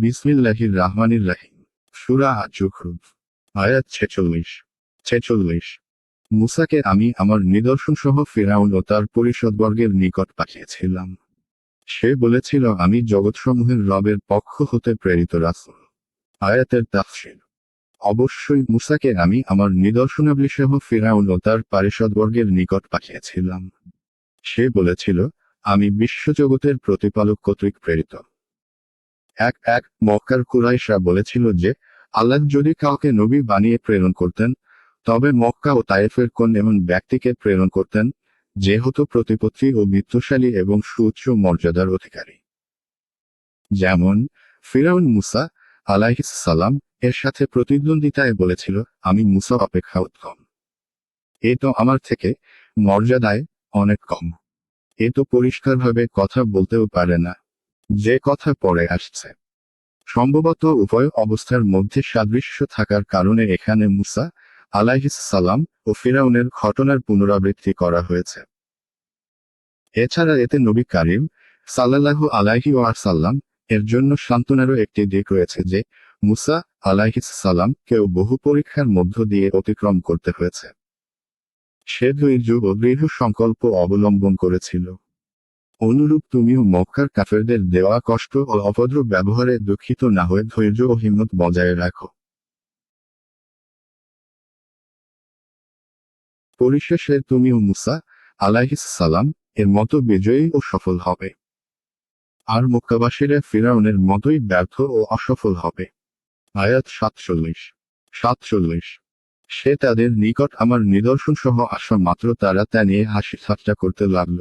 বিসমিল্লাহির রাহমানির রাহিম সুরা আয়াত ছেচল্লিশ ছেচল্লিশ। মুসাকে আমি আমার নিদর্শন সহ ফেরাউন ও তার পরিষদবর্গের নিকট পাঠিয়েছিলাম। সে বলেছিল, আমি জগৎসমূহের রবের পক্ষ হতে প্রেরিত রাসূল। আয়াতের তাফসির। অবশ্যই মুসাকে আমি আমার নিদর্শনাবলী সহ ফেরাউন ও তার পারিষদবর্গের নিকট পাঠিয়েছিলাম। সে বলেছিল, আমি বিশ্বজগতের প্রতিপালক কর্তৃক প্রেরিত। এক এক মক্কার কুরাইশরা বলেছিল যে, আল্লাহ যদি কাউকে নবী বানিয়ে প্রেরণ করতেন, তবে মক্কা ও তায়েফের কোন এমন ব্যক্তিকে প্রেরণ করতেন, যে হতো প্রতিপত্তি ও বিত্তশালী এবং সুউচ্চ মর্যাদার অধিকারী। যেমন, ফিরাউন মুসা সালাম এর সাথে প্রতিদ্বন্দ্বিতায় বলেছিল, আমি মুসা অপেক্ষা উত্তম। এ তো আমার থেকে মর্যাদায় অনেক কম। এ তো পরিষ্কারভাবে কথা বলতেও পারে না। যে কথা পরে আসছে। সম্ভবত উভয় অবস্থার মধ্যে সাদৃশ্য থাকার কারণে এখানে মুসা সালাম ও ফিরাউনের ঘটনার পুনরাবৃত্তি করা হয়েছে। এছাড়া এতে নবী কারিম সাল্লাল্লাহু আলাইহি ওয়াসাল্লাম এর জন্য সান্ত্বনারও একটি দিক রয়েছে যে, মুসা সালাম কেউ বহু পরীক্ষার মধ্য দিয়ে অতিক্রম করতে হয়েছে। সে দুই ও দৃঢ় সংকল্প অবলম্বন করেছিল। অনুরূপ তুমিও মক্কার কাফেরদের দেওয়া কষ্ট ও অভদ্র ব্যবহারে দুঃখিত না হয়ে ধৈর্য ও হিম্মত বজায় রাখো। পরিশেষে তুমিও মুসা আলাইহিস সালাম এর মতো বিজয়ী ও সফল হবে। আর মক্কাবাসীরা ফিরাউনের মতোই ব্যর্থ ও অসফল হবে। আয়াত সাতচল্লিশ সাতচল্লিশ, সে তাদের নিকট আমার নিদর্শন সহ আসা মাত্র তারা তা নিয়ে হাসি ঠাট্টা করতে লাগল।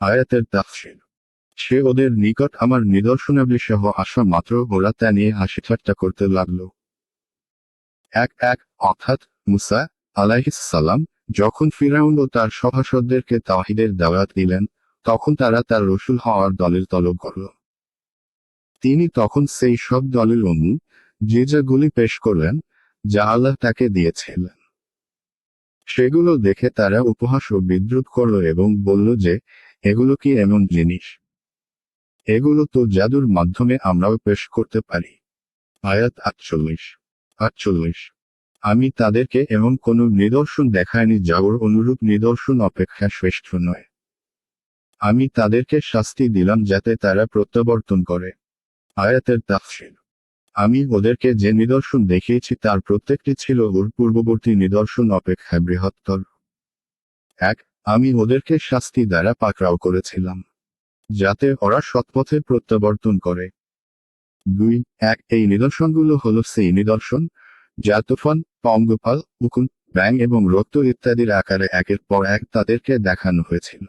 আয়াতের তাফসির। সে ওদের নিকট আমার নিদর্শনাবলী সহ আসা মাত্র ওরা তা নিয়ে হাসি ঠাট্টা করতে লাগল। এক এক, অর্থাৎ মুসা আলাইহিস যখন ফিরাউন ও তার সভাসদদেরকে তাহিদের দাওয়াত দিলেন, তখন তারা তার রসুল হওয়ার দলের তলব করল। তিনি তখন সেই সব দলের অনু যে যেগুলি পেশ করলেন, যা আল্লাহ তাকে দিয়েছিলেন। সেগুলো দেখে তারা উপহাস ও বিদ্রুপ করল এবং বলল যে এগুলো কি এমন জিনিস? এগুলো তো জাদুর মাধ্যমে আমরাও পেশ করতে পারি। আয়াত আটচল্লিশ। আটচল্লিশ। আমি তাদেরকে এমন কোনো নিদর্শন দেখাইনি যা ওর অনুরূপ নিদর্শন অপেক্ষা শ্রেষ্ঠ নয়। আমি তাদেরকে শাস্তি দিলাম যাতে তারা প্রত্যাবর্তন করে। আয়াতের তাফসির। আমি ওদেরকে যে নিদর্শন দেখিয়েছি তার প্রত্যেকটি ছিল ওর পূর্ববর্তী নিদর্শন অপেক্ষা বৃহত্তর। এক আমি ওদেরকে শাস্তি দ্বারা পাকড়াও করেছিলাম, যাতে ওরা সৎপথে প্রত্যাবর্তন করে। দুই, এক, এই নিদর্শনগুলো হলো সেই নিদর্শন, যা তুফান, পঙ্গপাল, উকুন ব্যাং এবং রক্ত ইত্যাদির আকারে একের পর এক তাদেরকে দেখানো হয়েছিল।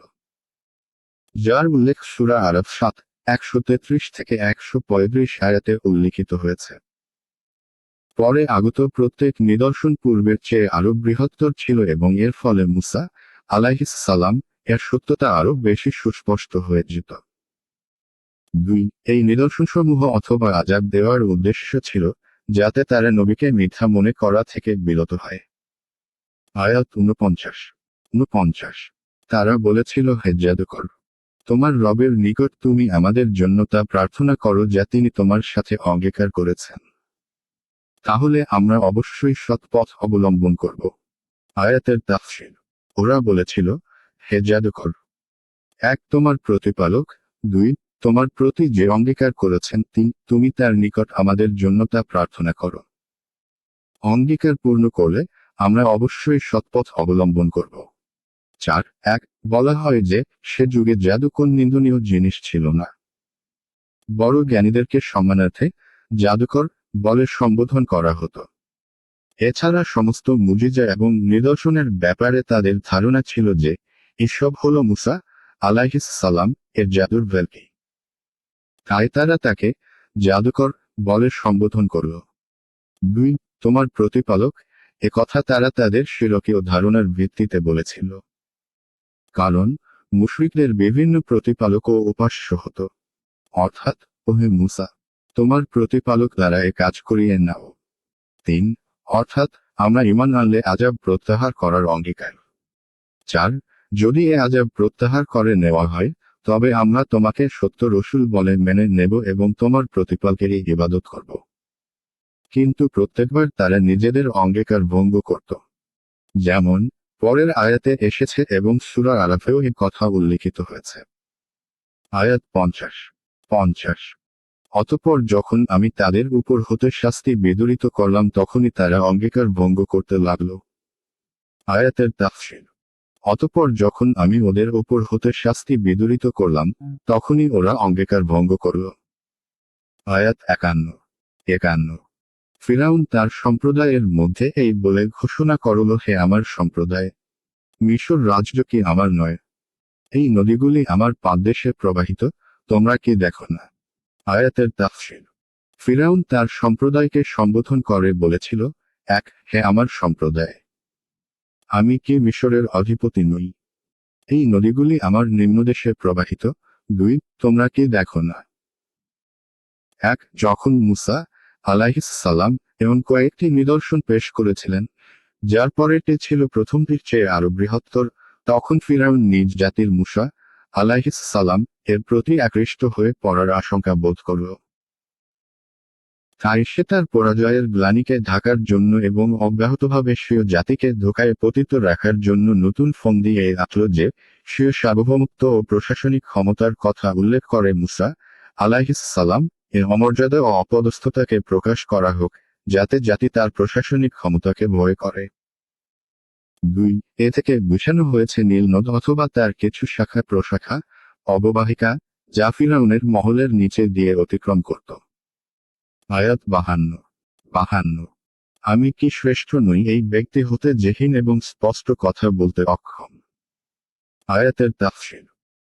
যার উল্লেখ সুরা আরব সাত, একশো তেত্রিশ থেকে একশো পঁয়ত্রিশ আয়াতে উল্লিখিত হয়েছে। পরে আগত প্রত্যেক নিদর্শন পূর্বের চেয়ে আরও বৃহত্তর ছিল এবং এর ফলে মুসা আলাইহিস সালাম, এর সত্যতা আরও বেশি সুস্পষ্ট হয়ে যেত। দুই, এই নিদর্শনসমূহ অথবা আজাব দেওয়ার উদ্দেশ্য ছিল, যাতে তারা নবীকে মিথ্যা মনে করা থেকে বিরত হয়। আয়াত ঊনপঞ্চাশ। ঊনপঞ্চাশ। তারা বলেছিল, হে জাদুকর! তোমার রবের নিকট তুমি আমাদের জন্য তা প্রার্থনা করো যা তিনি তোমার সাথে অঙ্গীকার করেছেন। তাহলে আমরা অবশ্যই সৎপথ অবলম্বন করব। আয়াতের তাফসির। ওরা বলেছিল, হে জাদুকর, এক তোমার প্রতিপালক, দুই তোমার প্রতি যে অঙ্গীকার করেছেন তিন, তুমি তার নিকট আমাদের জন্য তা প্রার্থনা করো। অঙ্গীকার পূর্ণ করলে আমরা অবশ্যই সৎপথ অবলম্বন করব। চার, এক, বলা হয় যে সে যুগে জাদু কোন নিন্দনীয় জিনিস ছিল না। বড় জ্ঞানীদেরকে সম্মানার্থে জাদুকর বলে সম্বোধন করা হতো। এছাড়া সমস্ত মুজিজা এবং নিদর্শনের ব্যাপারে তাদের ধারণা ছিল যে, এসব হল মুসা আলাইহিস সালাম এর জাদুর ভেলকি। তাই তারা তাকে জাদুকর বলে সম্বোধন করল। দুই, তোমার প্রতিপালক, এ কথা তারা তাদের শিরকীয় ধারণার ভিত্তিতে বলেছিল। কারণ, মুশরিকদের বিভিন্ন প্রতিপালক ও উপাস্য হতো। অর্থাৎ, ওহে মুসা, তোমার প্রতিপালক দ্বারা এ কাজ করিয়ে নাও। তিন অর্থাৎ, আমরা ইমান আনলে আজাব প্রত্যাহার করার অঙ্গীকার। চার, যদি এ আজাব প্রত্যাহার করে নেওয়া হয়, তবে আমরা তোমাকে সত্য রসুল বলে মেনে নেব এবং তোমার প্রতিপালকেরই ইবাদত করব। কিন্তু প্রত্যেকবার তারা নিজেদের অঙ্গীকার ভঙ্গ করত। যেমন, পরের আয়াতে এসেছে এবং সুরা আরাফেও এই কথা উল্লিখিত হয়েছে। আয়াত পঞ্চাশ পঞ্চাশ। অতপর যখন আমি তাদের উপর হতে শাস্তি বিদরিত করলাম, তখনই তারা অঙ্গীকার ভঙ্গ করতে লাগল। আয়াতের তাফসির। অতপর যখন আমি ওদের উপর হতে শাস্তি বিদরিত করলাম, তখনই ওরা অঙ্গীকার ভঙ্গ করল। আয়াত একান্ন। একান্ন। ফিরাউন তার সম্প্রদায়ের মধ্যে এই বলে ঘোষণা করল, হে আমার সম্প্রদায়, মিশর রাজ্য কি আমার নয়? এই নদীগুলি আমার পাদদেশে প্রবাহিত, তোমরা কি দেখো না? আয়াতের তাফসির ফিরাউন তার সম্প্রদায়কে সম্বোধন করে বলেছিল, এক, হে আমার সম্প্রদায়, আমি কি মিশরের অধিপতি নই? এই নদীগুলি আমার নিম্নদেশে প্রবাহিত। দুই, তোমরা কি দেখো না? এক, যখন মুসা আলাইহিস সালাম এবং কয়েকটি নিদর্শন পেশ করেছিলেন, যার পরেরটি ছিল প্রথমটির চেয়ে আরও বৃহত্তর, তখন ফিরাউন নিজ জাতির মুসা আলাইহিস সালাম এর প্রতি আকৃষ্ট হয়ে পড়ার আশঙ্কা বোধ করল। তাই সে তার পরাজয়ের গ্লানিকে ঢাকার জন্য এবং অব্যাহতভাবে স্বীয় জাতিকে ধোকায় পতিত রাখার জন্য নতুন ফোন দিয়ে আঁটল যে স্বীয় সার্বভৌমত্ব ও প্রশাসনিক ক্ষমতার কথা উল্লেখ করে মুসা আলাইহিস সালাম এর অমর্যাদা ও অপদস্থতাকে প্রকাশ করা হোক, যাতে জাতি তার প্রশাসনিক ক্ষমতাকে ভয় করে। দুই, এ থেকে বুঝানো হয়েছে নীল নদ অথবা তার কিছু শাখা প্রশাখা, অববাহিকা, যা ফিরাউনের মহলের নিচে দিয়ে অতিক্রম করত। আয়াত বাহান্ন। বাহান্ন। আমি কি শ্রেষ্ঠ নই? এই ব্যক্তি হতে জেহীন এবং স্পষ্ট কথা বলতে অক্ষম। আয়াতের তাফসির।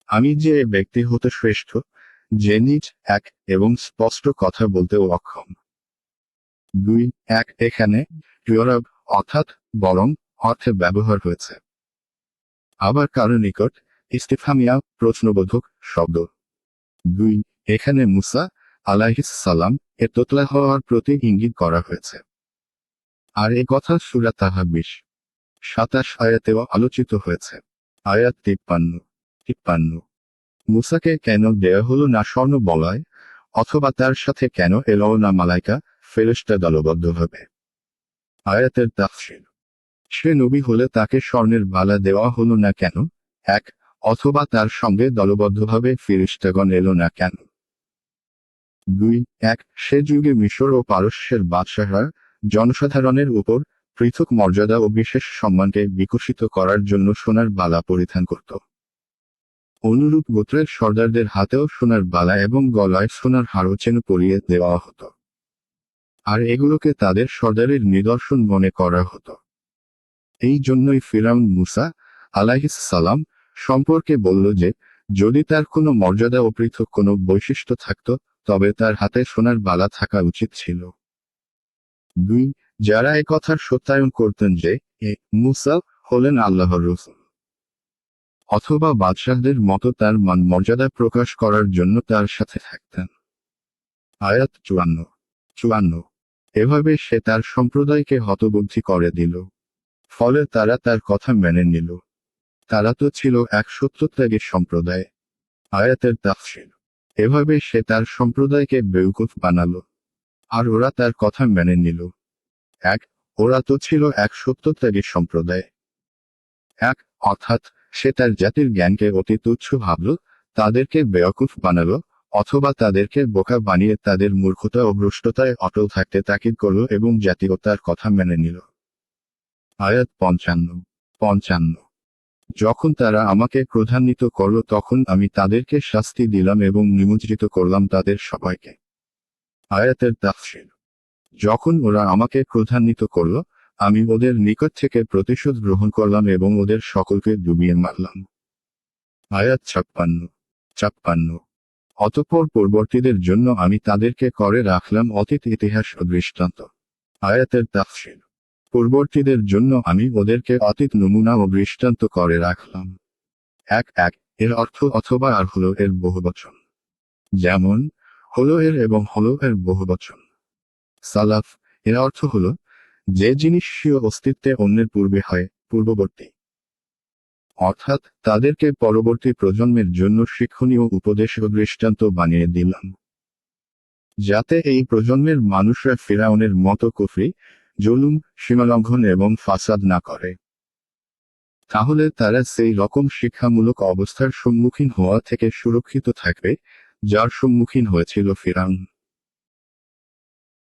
আমি যে ব্যক্তি হতে শ্রেষ্ঠ, যে নিজ এক এবং স্পষ্ট কথা বলতেও অক্ষম। দুই, এক এখানে অর্থাৎ বরং অর্থে ব্যবহার হয়েছে। আবার কারও নিকট ইস্তিফামিয়া, প্রশ্নবোধক শব্দ। দুই, এখানে মুসা আলাহিস সালাম এর তোতলা হওয়ার প্রতি ইঙ্গিত করা হয়েছে। আর এ কথা সুরা তাহা বিশ সাতাশ আয়াতেও আলোচিত হয়েছে। আয়াত তিপ্পান্ন তিপ্পান্ন। মুসাকে কেন দেয়া হলো না স্বর্ণ বলয়, অথবা তার সাথে কেন এলো না মালাইকা ফেরেস্তা দলবদ্ধভাবে? আয়াতের তাফসির। সে নবী হলে তাকে স্বর্ণের বালা দেওয়া হলো না কেন? এক, অথবা তার সঙ্গে দলবদ্ধভাবে ফিরিস্তাগণ এলো না কেন? দুই, এক, সে যুগে মিশর ও পারস্যের বাদশাহরা জনসাধারণের উপর পৃথক মর্যাদা ও বিশেষ সম্মানকে বিকশিত করার জন্য সোনার বালা পরিধান করত। অনুরূপ গোত্রের সর্দারদের হাতেও সোনার বালা এবং গলায় সোনার হাড়ও চেন পরিয়ে দেওয়া হতো। আর এগুলোকে তাদের সর্দারের নিদর্শন মনে করা হতো। এই জন্যই ফিরাউন মুসা আলাহিস সালাম সম্পর্কে বলল যে, যদি তার কোনো মর্যাদা ও পৃথক কোনো বৈশিষ্ট্য থাকত, তবে তার হাতে সোনার বালা থাকা উচিত ছিল। দুই, যারা কথার সত্যায়ন করতেন যে, এ, মুসা হলেন আল্লাহর রসুল। অথবা বাদশাহদের মতো তার মান মর্যাদা প্রকাশ করার জন্য তার সাথে থাকতেন। আয়াত চুয়ান্ন চুয়ান্ন, এভাবে সে তার সম্প্রদায়কে হতবুদ্ধি করে দিল। ফলে তারা তার কথা মেনে নিল। তারা তো ছিল এক সত্যত্যাগী সম্প্রদায়। আয়াতের তাফসির। এভাবে সে তার সম্প্রদায়কে বেউকুফ বানালো। আর ওরা তার কথা মেনে নিল। এক, ওরা তো ছিল এক সত্যত্যাগী সম্প্রদায়। এক, অর্থাৎ সে তার জাতির জ্ঞানকে অতি তুচ্ছ ভাবল, তাদেরকে বেয়কুফ বানালো, অথবা তাদেরকে বোকা বানিয়ে তাদের মূর্খতা ও ভ্রষ্টতায় অটল থাকতে তাকিদ করল এবং জাতীয়তার কথা মেনে নিল। আয়াত পঞ্চান্ন পঞ্চান্ন। যখন তারা আমাকে ক্রোধান্বিত করল, তখন আমি তাদেরকে শাস্তি দিলাম এবং নিমজ্জিত করলাম তাদের সবাইকে। আয়াতের তাফসির। যখন ওরা আমাকে ক্রোধান্বিত করল, আমি ওদের নিকট থেকে প্রতিশোধ গ্রহণ করলাম এবং ওদের সকলকে ডুবিয়ে মারলাম। আয়াত ছাপ্পান্ন ছাপ্পান্ন। অতঃপর পূর্ববর্তীদের জন্য আমি তাদেরকে করে রাখলাম অতীত ইতিহাস ও দৃষ্টান্ত। আয়াতের তাফসির। পূর্ববর্তীদের জন্য আমি ওদেরকে অতীত নমুনা ও দৃষ্টান্ত করে রাখলাম। এক এক, এর অর্থ অথবা আর হলো এর বহুবচন যেমন, হলো এর এবং হলো এর বহুবচন সালাফ, এর অর্থ হলো, যে জিনিস অস্তিত্বে অন্যের পূর্বে হয়, পূর্ববর্তী। অর্থাৎ, তাদেরকে পরবর্তী প্রজন্মের জন্য শিক্ষণীয় উপদেশ ও দৃষ্টান্ত বানিয়ে দিলাম। যাতে এই প্রজন্মের মানুষরা ফেরাউনের মতো কুফরি জুলুম, সীমালঙ্ঘন এবং ফাসাদ না করে। তাহলে তারা সেই রকম শিক্ষামূলক অবস্থার সম্মুখীন হওয়া থেকে সুরক্ষিত থাকবে, যার সম্মুখীন হয়েছিল ফিরাউন।